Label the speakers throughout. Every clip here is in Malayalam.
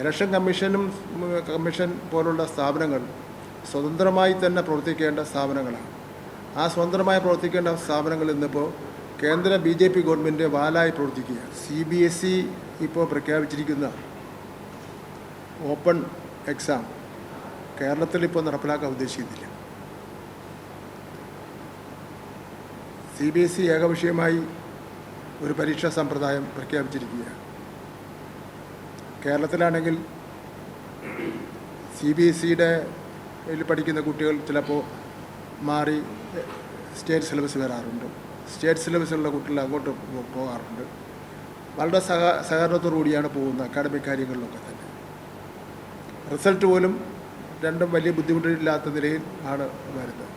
Speaker 1: ഇലക്ഷൻ കമ്മീഷനും കമ്മീഷൻ പോലുള്ള സ്ഥാപനങ്ങൾ സ്വതന്ത്രമായി തന്നെ പ്രവർത്തിക്കേണ്ട സ്ഥാപനങ്ങളാണ്. ആ സ്വതന്ത്രമായി പ്രവർത്തിക്കേണ്ട സ്ഥാപനങ്ങൾ ഇന്നിപ്പോൾ കേന്ദ്ര ബി ജെ പി ഗവൺമെന്റ് വാലായി പ്രവർത്തിക്കുകയാണ്. സി ബി എസ് ഇ ഇപ്പോൾ പ്രഖ്യാപിച്ചിരിക്കുന്ന ഓപ്പൺ എക്സാം കേരളത്തിൽ ഇപ്പോൾ നടപ്പിലാക്കാൻ ഉദ്ദേശിക്കുന്നില്ല. സി ബി എസ് ഇ ഏകവിഷയമായി ഒരു പരീക്ഷാ സമ്പ്രദായം പ്രഖ്യാപിച്ചിരിക്കുകയാണ്. കേരളത്തിലാണെങ്കിൽ സി ബി എസ് സിയുടെ പഠിക്കുന്ന കുട്ടികൾ ചിലപ്പോൾ മാറി സ്റ്റേറ്റ് സിലബസ് വരാറുണ്ട്. സ്റ്റേറ്റ് സിലബസിലുള്ള കുട്ടികൾ അങ്ങോട്ട് പോകാറുണ്ട്. വളരെ സഹ സഹകരണത്തോടു കൂടിയാണ് പോകുന്നത് അക്കാഡമിക് കാര്യങ്ങളിലൊക്കെ തന്നെ. റിസൾട്ട് പോലും രണ്ടും വലിയ ബുദ്ധിമുട്ടില്ലാത്ത നിലയിൽ ആണ് വരുന്നത്.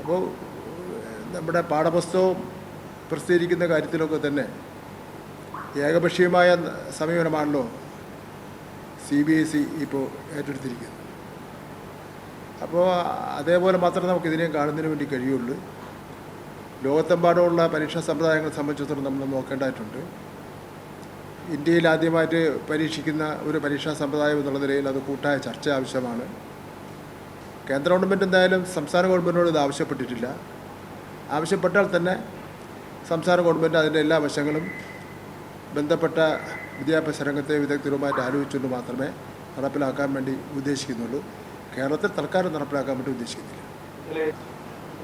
Speaker 1: അപ്പോൾ നമ്മുടെ പാഠപുസ്തകം പ്രസിദ്ധീകരിക്കുന്ന കാര്യത്തിലൊക്കെ തന്നെ ഏകപക്ഷീയമായ സമീപനമാണല്ലോ സി ബി എസ് ഇ ഇപ്പോൾ ഏറ്റെടുത്തിരിക്കുന്നത്. അപ്പോൾ അതേപോലെ മാത്രമേ നമുക്ക് ഇതിനെയും കാണുന്നതിന് വേണ്ടി കഴിയുള്ളൂ. ലോകത്തെമ്പാടുമുള്ള പരീക്ഷാ സമ്പ്രദായങ്ങളെ സംബന്ധിച്ചിടത്തോളം നമ്മൾ നോക്കേണ്ടതായിട്ടുണ്ട്. ഇന്ത്യയിൽ ആദ്യമായിട്ട് പരീക്ഷിക്കുന്ന ഒരു പരീക്ഷാ സമ്പ്രദായം എന്നുള്ള നിലയിൽ അത് കൂട്ടായ ചർച്ച ആവശ്യമാണ്. കേന്ദ്ര ഗവൺമെന്റ് എന്തായാലും സംസ്ഥാന ഗവൺമെന്റിനോട് ഇത് ആവശ്യപ്പെട്ടിട്ടില്ല. ആവശ്യപ്പെട്ടാൽ തന്നെ സംസ്ഥാന ഗവൺമെന്റ് അതിന്റെ എല്ലാ വശങ്ങളും ബന്ധപ്പെട്ട വിദ്യാഭ്യാസ രംഗത്തെ വിദഗ്ധരുമായിട്ട് ആലോചിച്ചുകൊണ്ട് മാത്രമേ നടപ്പിലാക്കാൻ വേണ്ടി ഉദ്ദേശിക്കുന്നുള്ളൂ. കേരളത്തിൽ തൽക്കാലം നടപ്പിലാക്കാൻ വേണ്ടി ഉദ്ദേശിക്കുന്നില്ല.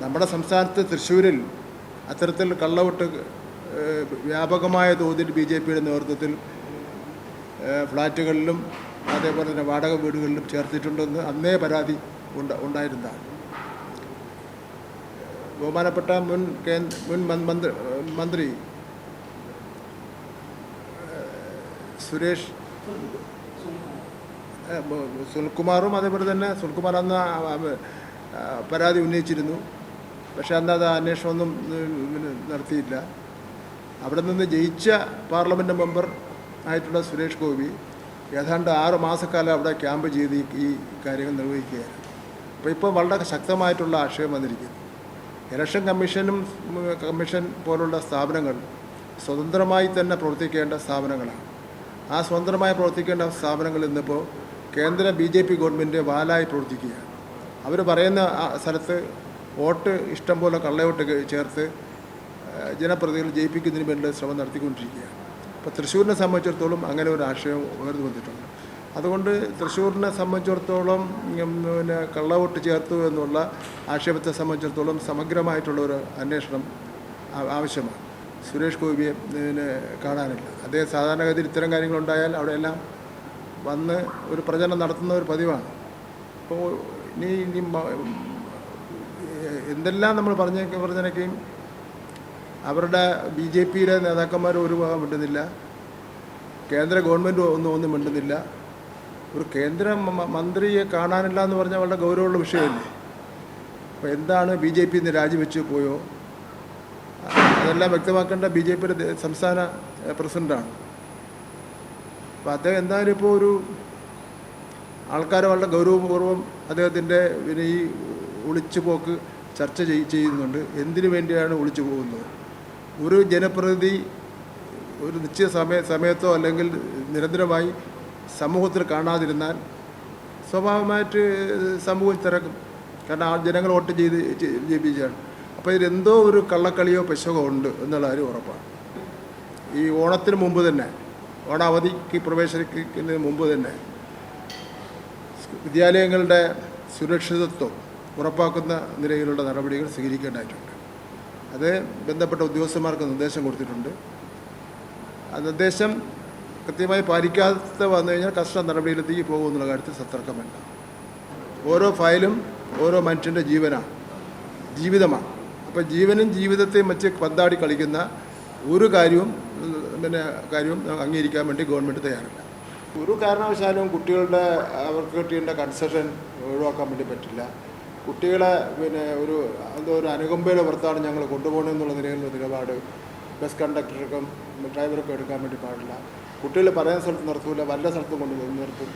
Speaker 1: നമ്മുടെ സംസ്ഥാനത്ത് തൃശ്ശൂരിൽ അത്തരത്തിൽ കള്ളവോട്ട് വ്യാപകമായ തോതിൽ ബി ജെ പിയുടെ നേതൃത്വത്തിൽ ഫ്ലാറ്റുകളിലും അതേപോലെ തന്നെ വാടക വീടുകളിലും ചേർത്തിട്ടുണ്ടെന്ന് അന്നേ പരാതി ഉണ്ട ഉണ്ടായിരുന്നതാണ്. ബഹുമാനപ്പെട്ട മുൻ കേന്ദ്ര മൻ- മന്ത്രി മന്ത്രി സുരേഷ്. സുനിൽകുമാറും അതേപോലെ തന്നെ സുനിൽകുമാർ അന്ന് പരാതി ഉന്നയിച്ചിരുന്നു. പക്ഷേ അന്ന് അത് അന്വേഷണമൊന്നും നടത്തിയില്ല. അവിടെ നിന്ന് ജയിച്ച പാർലമെന്റ് മെമ്പർ ആയിട്ടുള്ള സുരേഷ് ഗോപി ഏതാണ്ട് ആറ് മാസക്കാലം അവിടെ ക്യാമ്പ് ചെയ്ത് ഈ- കാര്യങ്ങൾ നിർവഹിക്കുകയാണ് അപ്പോൾ ഇപ്പോൾ വളരെ ശക്തമായിട്ടുള്ള ആശയം വന്നിരിക്കുന്നു. ഇലക്ഷൻ കമ്മീഷനും കമ്മീഷൻ പോലുള്ള സ്ഥാപനങ്ങൾ സ്വതന്ത്രമായി തന്നെ പ്രവർത്തിക്കേണ്ട സ്ഥാപനങ്ങളാണ്. ആ സ്വതന്ത്രമായി പ്രവർത്തിക്കേണ്ട സ്ഥാപനങ്ങൾ ഇന്നിപ്പോൾ കേന്ദ്ര ബി ജെ പി ഗവൺമെന്റ് വാലായി പ്രവർത്തിക്കുകയാണ്. അവർ പറയുന്ന സ്ഥലത്ത് വോട്ട് ഇഷ്ടം പോലെ കള്ളവോട്ട് ചേർത്ത് ജനപ്രതികൾ ജയിപ്പിക്കുന്നതിന് വേണ്ടി ശ്രമം നടത്തിക്കൊണ്ടിരിക്കുകയാണ്. അപ്പോൾ തൃശ്ശൂരിനെ സംബന്ധിച്ചിടത്തോളം അങ്ങനെ ഒരു ആശയം ഉയർന്നു വന്നിട്ടുണ്ട്. അതുകൊണ്ട് തൃശ്ശൂരിനെ സംബന്ധിച്ചിടത്തോളം പിന്നെ കള്ളവോട്ട് ചേർത്തു എന്നുള്ള ആക്ഷേപത്തെ സംബന്ധിച്ചിടത്തോളം സമഗ്രമായിട്ടുള്ള ഒരു അന്വേഷണം ആവശ്യമാണ്. സുരേഷ് ഗോപിയെ പിന്നെ കാണാനില്ല. അദ്ദേഹം സാധാരണഗതിയിൽ ഇത്തരം കാര്യങ്ങളുണ്ടായാൽ അവിടെയെല്ലാം വന്ന് ഒരു പ്രചരണം നടത്തുന്ന ഒരു പതിവാണ്. അപ്പോൾ ഇനി ഇനി എന്തെല്ലാം നമ്മൾ പറഞ്ഞ പറഞ്ഞേക്കും അവരുടെ ബി ജെ പിയിലെ നേതാക്കന്മാർ ഒരു ഭാഗം മിണ്ടുന്നില്ല. കേന്ദ്ര ഗവൺമെന്റ് ഒന്നും ഒന്നും മിണ്ടുന്നില്ല. ഒരു കേന്ദ്ര മന്ത്രിയെ കാണാനില്ല എന്ന് പറഞ്ഞാൽ വളരെ ഗൗരവമുള്ള വിഷയമല്ലേ? അപ്പോൾ എന്താണ് ബി ജെ പി ഇന്ന് രാജിവെച്ച് പോയോ? അതെല്ലാം വ്യക്തമാക്കേണ്ട ബി ജെ പിയുടെ സംസ്ഥാന പ്രസിഡന്റാണ് അപ്പോൾ അദ്ദേഹം എന്തായാലും ഇപ്പോൾ ഒരു ആൾക്കാർ വളരെ ഗൗരവപൂർവം അദ്ദേഹത്തിന്റെ പിന്നെ ഈ ഒളിച്ചു പോക്ക് ചർച്ച ചെയ്- ചെയ്യുന്നുണ്ട്. എന്തിനു വേണ്ടിയാണ് ഒളിച്ചു പോകുന്നത്? ഒരു ജനപ്രതിനിധി ഒരു നിശ്ചിത സമയ സമയത്തോ അല്ലെങ്കിൽ നിരന്തരമായി സമൂഹത്തിൽ കാണാതിരുന്നാൽ സ്വാഭാവികമായിട്ട് സമൂഹം തിരക്കും. കാരണം ആ ജനങ്ങൾ വോട്ട് ചെയ്ത് ജയിപ്പിച്ചാണ് അപ്പോൾ ഇതിലെന്തോ ഒരു കള്ളക്കളിയോ പെശകോ ഉണ്ട് എന്നുള്ള കാര്യം ഉറപ്പാണ്. ഈ ഓണത്തിന് മുമ്പ് തന്നെ ഓണാവധിക്ക് പ്രവേശിക്കുന്നതിന് മുമ്പ് തന്നെ വിദ്യാലയങ്ങളുടെ സുരക്ഷിതത്വം ഉറപ്പാക്കുന്ന നിലയിലുള്ള നടപടികൾ സ്വീകരിക്കേണ്ടതായിട്ടുണ്ട്. അത് ബന്ധപ്പെട്ട ഉദ്യോഗസ്ഥന്മാർക്ക് നിർദ്ദേശം കൊടുത്തിട്ടുണ്ട്. ആ നിർദ്ദേശം കൃത്യമായി പാലിക്കാതെ വന്നു കഴിഞ്ഞാൽ കർശന നടപടിയിലെത്തേക്ക് പോകുമെന്നുള്ള കാര്യത്തിൽ സത്തർക്കം വേണ്ട. ഓരോ ഫയലും ഓരോ മനുഷ്യന്റെ ജീവനാണ് ജീവിതമാണ്. അപ്പോൾ ജീവനും ജീവിതത്തെയും വെച്ച് പന്താടി കളിക്കുന്ന ഒരു കാര്യവും പിന്നെ കാര്യവും അംഗീകരിക്കാൻ വേണ്ടി ഗവൺമെന്റ് തയ്യാറില്ല. ഒരു കാരണവശാലും കുട്ടികളുടെ അവർക്ക് കിട്ടേണ്ട കൺസെഷൻ ഒഴിവാക്കാൻ വേണ്ടി പറ്റില്ല. കുട്ടികളെ പിന്നെ ഒരു എന്തോ ഒരു അനുകമ്പയുടെ പുറത്താണ് ഞങ്ങൾ കൊണ്ടുപോകണമെന്നുള്ള നിലയിലുള്ള നിലപാട് ബസ് കണ്ടക്ടർക്കും ഡ്രൈവർക്കും എടുക്കാൻ വേണ്ടി പാടില്ല. കുട്ടികൾ പറയുന്ന സ്ഥലത്ത് നിർത്തൂല വല്ല സ്ഥലത്തും കൊണ്ട് നിർത്തും.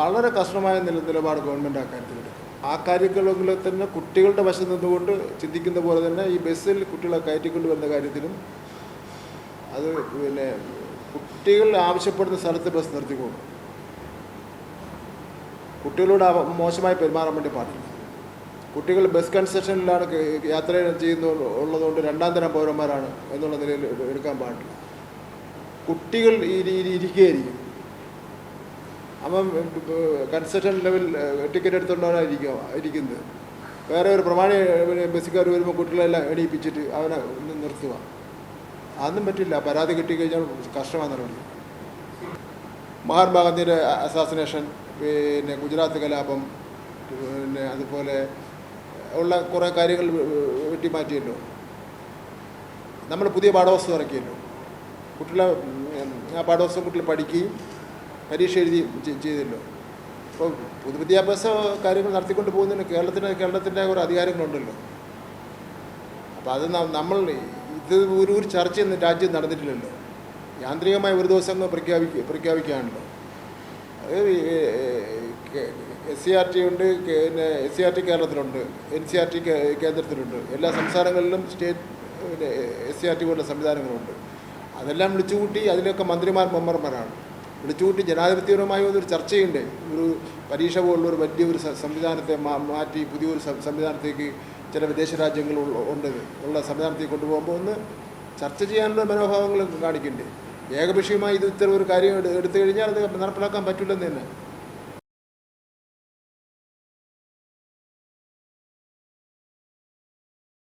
Speaker 1: വളരെ കഷ്ടമായ നില നിലപാട് ഗവൺമെന്റ് ആ കാര്യത്തിലെടുക്കും ആ കാര്യങ്ങളെങ്കിൽ തന്നെ കുട്ടികളുടെ വശം നിന്നുകൊണ്ട് ചിന്തിക്കുന്ന പോലെ തന്നെ ഈ ബസ്സിൽ കുട്ടികളെ കയറ്റിക്കൊണ്ട് വരുന്ന കാര്യത്തിലും അത് പിന്നെ കുട്ടികൾ ആവശ്യപ്പെടുന്ന സ്ഥലത്ത് ബസ് നിർത്തിക്കൊണ്ട് കുട്ടികളോട് മോശമായി പെരുമാറാൻ വേണ്ടി പാടില്ല. കുട്ടികൾ ബസ് കൺസെഷനിലാണ് യാത്ര ചെയ്യുന്ന ഉള്ളതുകൊണ്ട് രണ്ടാം തരം പൗരന്മാരാണ് എന്നുള്ള നിലയിൽ എട്- എടുക്കാൻ പാടില്ല. കുട്ടികൾ ഇരിക്കുകയായിരിക്കും. അവൻ കൺസെഷൻ ലെവൽ ടിക്കറ്റ് എടുത്തുകൊണ്ടാണ് ഇരിക്കുന്നത്. വേറെ ഒരു പ്രമാണി ബസ്സുകാർ വരുമ്പോൾ കുട്ടികളെല്ലാം എണീപ്പിച്ചിട്ട് അവനെ നിർത്തുക. അതൊന്നും പറ്റില്ല. പരാതി കിട്ടിക്കഴിഞ്ഞാൽ കഷ്ടമാണ് നടപടി മഹാത്മാഗാന്ധിയുടെ അസാസിനേഷൻ പിന്നെ ഗുജറാത്ത് കലാപം പിന്നെ അതുപോലെ ഉള്ള കുറേ കാര്യങ്ങൾ വെട്ടിമാറ്റിയല്ലോ. നമ്മൾ പുതിയ പാഠവസ്തു ഇറക്കിയല്ലോ. കുട്ടികളെ ആ പാഠവസ്തു കുട്ടികൾ പഠിക്കുകയും പരീക്ഷ എഴുതി ചെയ്തല്ലോ. അപ്പോൾ പൊതുവിദ്യാഭ്യാസ കാര്യങ്ങൾ നടത്തിക്കൊണ്ട് പോകുന്നതിന് കേരളത്തിന് കേരളത്തിന്റെ കുറേ അധികാരങ്ങളുണ്ടല്ലോ. അപ്പോൾ അത് നമ്മൾ ഇത് ഒരു ഒരു ചർച്ചയൊന്നും രാജ്യം നടന്നിട്ടില്ലല്ലോ. യാന്ത്രികമായ ഒരു ദിവസം അങ്ങ് പ്രഖ്യാപിക്കുക പ്രഖ്യാപിക്കുകയാണല്ലോ അത് എസ് സി ആർ ടി ഉണ്ട് പിന്നെ എസ് സി ആർ ടി കേരളത്തിലുണ്ട് എൻ സി ആർ ടി കേന്ദ്രത്തിലുണ്ട്. എല്ലാ സംസ്ഥാനങ്ങളിലും സ്റ്റേറ്റ് പിന്നെ എസ് സി ആർ ടി പോലുള്ള സംവിധാനങ്ങളുണ്ട്. അതെല്ലാം വിളിച്ചുകൂട്ടി അതിലൊക്കെ മന്ത്രിമാർ മെമ്പർമാരാണ്. വിളിച്ചുകൂട്ടി ജനാധിപത്യപരമായ ഒരു ചർച്ചയുണ്ട്. ഒരു പരീക്ഷ പോലുള്ള ഒരു വലിയൊരു സംവിധാനത്തെ മാറ്റി പുതിയൊരു സംവിധാനത്തേക്ക് ചില വിദേശ രാജ്യങ്ങൾ ഉണ്ട്. ഉള്ള സംവിധാനത്തേക്ക് കൊണ്ടുപോകുമ്പോൾ ഒന്ന് ചർച്ച ചെയ്യാനുള്ള മനോഭാവങ്ങൾ കാണിക്കുന്നുണ്ട്. ഏകപക്ഷീയമായി ഇത് ഇത്തരം ഒരു കാര്യം എടു- എടുത്തു കഴിഞ്ഞാൽ അത് നടപ്പിലാക്കാൻ പറ്റില്ലെന്ന് തന്നെ.